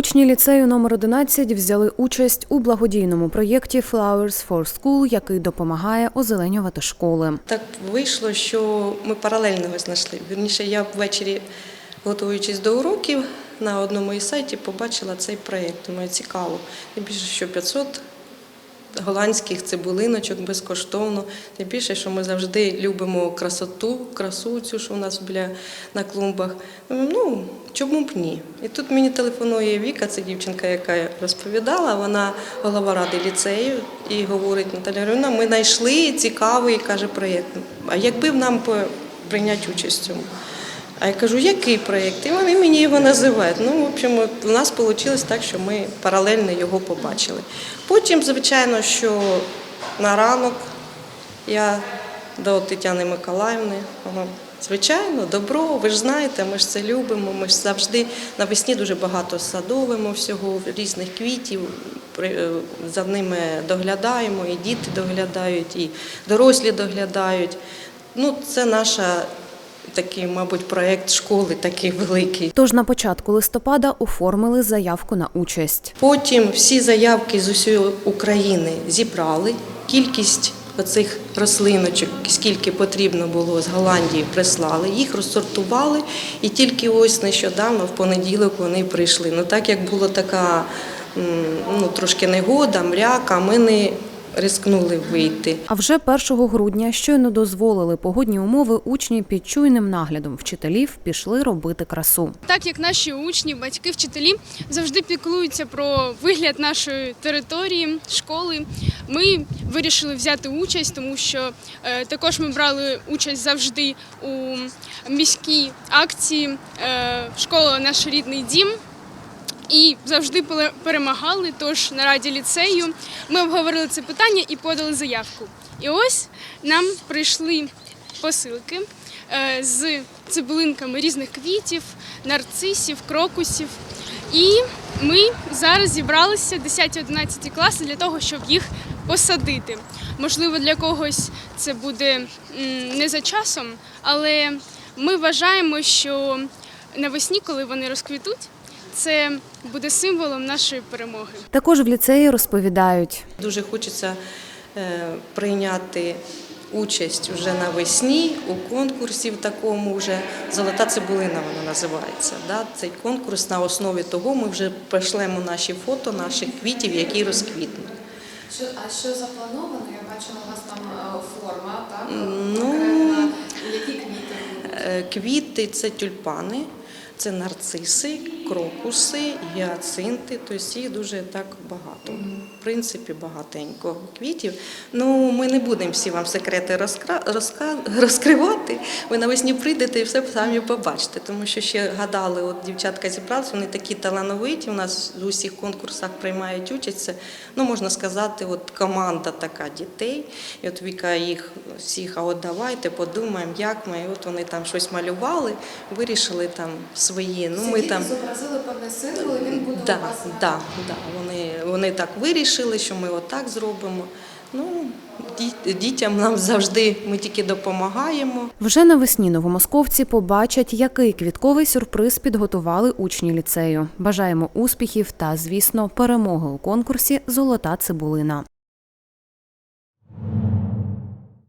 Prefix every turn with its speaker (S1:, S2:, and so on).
S1: Учні ліцею номер 11 взяли участь у благодійному проєкті Flowers for School, який допомагає озеленювати школи.
S2: Так вийшло, що ми паралельно його знайшли. Вірніше, я ввечері, готуючись до уроків, на одному із сайтів побачила цей проєкт. Мені цікаво. Більше, що 500 голландських цибулиночок безкоштовно. Тим більше, що ми завжди любимо красоту, красу цю, що у нас біля на клумбах. Ну, чому б ні? І тут мені телефонує Віка, це дівчинка, яка розповідала, вона голова ради ліцею і говорить Наталя Григорівна, ми знайшли цікавий каже проєкт. А якби б нам прийняти участь в цьому? А я кажу, який проєкт? І вони мені його називають. Ну, в общем, у нас вийшло так, що ми паралельно його побачили. Потім, звичайно, що на ранок я до Тетяни Миколаївни. Звичайно, добро, ви ж знаєте, ми ж це любимо. Ми ж завжди навесні дуже багато садовимо всього, різних квітів. е, За ними доглядаємо, і діти доглядають, і дорослі доглядають. Ну, це наша такий, мабуть, проєкт школи такий великий.
S1: Тож на початку листопада оформили заявку на участь.
S2: Потім всі заявки з усієї України зібрали. Кількість оцих рослиночок, скільки потрібно було з Голландії, прислали, їх розсортували, і тільки ось нещодавно, в понеділок, вони прийшли. Ну так як була така ну, трошки негода, мряка, ми не рискнули вийти.
S1: А вже 1 грудня щойно дозволили погодні умови учні під чуйним наглядом вчителів пішли робити красу.
S3: Так як наші учні, батьки, вчителі завжди піклуються про вигляд нашої території, школи, ми вирішили взяти участь, тому що е, також ми брали участь завжди у міській акції е, Школа наш рідний дім. І завжди перемагали. Тож на раді ліцею ми обговорили це питання і подали заявку. І ось нам прийшли посилки е, з цибулинками різних квітів, нарцисів, крокусів. І ми зараз зібралися 10-11 класи для того, щоб їх посадити. Можливо, для когось це буде не за часом, але ми вважаємо, що навесні, коли вони розквітуть, це буде символом нашої перемоги.
S1: Також в ліцеї розповідають.
S2: Дуже хочеться е, прийняти участь вже навесні у конкурсі в такому вже золота цибулина вона називається. Да? Цей конкурс на основі того ми вже пришлемо наші фото наших квітів, які розквітнуть.
S4: Що, а що заплановано? Я бачила, у вас там е, форма, так?
S2: Ну,
S4: Які квіти?
S2: Е, Квіти це тюльпани, це нарциси, крокуси, гіацинти, тобто їх дуже так багато. В принципі, багатенько квітів. Ну, ми не будемо всі вам секрети розкра... розка- розкривати. Ви навесні прийдете і все самі побачите, тому що ще гадали, от дівчатка зібралися, вони такі талановиті. У нас в усіх конкурсах приймають участь. Це, ну, можна сказати, от команда така дітей. І от Віка їх всіх, а от давайте подумаємо, як ми. І от вони там щось малювали, вирішили там свої. Ну, ми там.
S4: Зобразили певний символ, і він буде
S2: Да,
S4: у вас
S2: да, да. Вони, вони так вирішили, що ми отак зробимо. Ну, дітям нам завжди ми тільки допомагаємо.
S1: Вже навесні новомосковці побачать, який квітковий сюрприз підготували учні ліцею. Бажаємо успіхів та, звісно, перемоги у конкурсі Золота цибулина.